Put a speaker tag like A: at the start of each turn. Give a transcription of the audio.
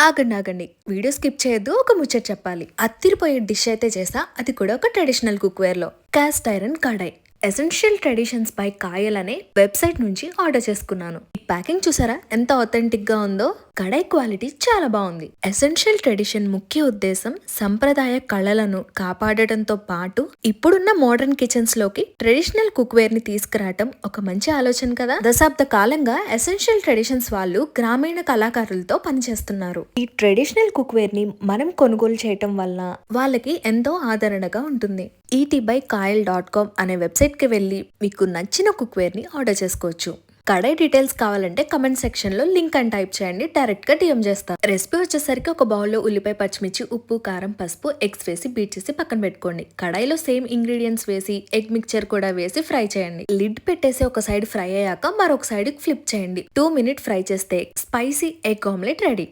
A: ఆగండి ఆగండి. Video skip చేయొద్దు ఒక ముచ్చట చెప్పాలి. అత్తిరిపోయే డిష్ అయితే చేసా అది కూడా ఒక traditional కుక్వేర్లో cast iron kadai. Essential traditions by Kayal అనే వెబ్సైట్ నుంచి ఆర్డర్ చేసుకున్నాను. ఈ ప్యాకింగ్ చూసారా ఎంత అథెంటిక్గా ఉందో? కడాయి క్వాలిటీ చాలా బాగుంది. ఎసెన్షియల్ ట్రెడిషన్ ముఖ్య ఉద్దేశం సంప్రదాయ కళలను కాపాడటంతో పాటు ఇప్పుడున్న మోడర్న్ కిచెన్స్లోకి ట్రెడిషనల్ కుక్వేర్ని తీసుకురావటం ఒక మంచి ఆలోచన కదా? దశాబ్ద కాలంగా ఎసెన్షియల్ ట్రెడిషన్స్ వాళ్ళు గ్రామీణ కళాకారులతో పనిచేస్తున్నారు. ఈ ట్రెడిషనల్ కుక్వేర్ని మనం కొనుగోలు చేయటం వల్ల వాళ్ళకి ఎంతో ఆదరణగా ఉంటుంది. ET by Kayal dot com అనే వెబ్సైట్కి వెళ్ళి మీకు నచ్చిన కుక్వేర్ని ఆర్డర్ చేసుకోవచ్చు. కడాయి డీటెయిల్స్ కావాలంటే కమెంట్ సెక్షన్లో లింక్ అని టైప్ చేయండి డైరెక్ట్గా డిఎం చేస్తా. రెసిపీ వచ్చేసరికి ఒక బౌల్లో ఉల్లిపాయ పచ్చిమిర్చి ఉప్పు కారం పసుపు ఎగ్స్ వేసి బీట్ చేసి పక్కన పెట్టుకోండి. కడాయిలో సేమ్ ఇంగ్రీడియంట్స్ వేసి ఎగ్ మిక్చర్ కూడా వేసి ఫ్రై చేయండి. లిడ్ పెట్టేసి ఒక సైడ్ ఫ్రై అయ్యాక మరొక సైడ్ ఫ్లిప్ చేయండి. టూ మినిట్ ఫ్రై చేస్తే స్పైసీ ఎగ్ ఆమ్లెట్ రెడీ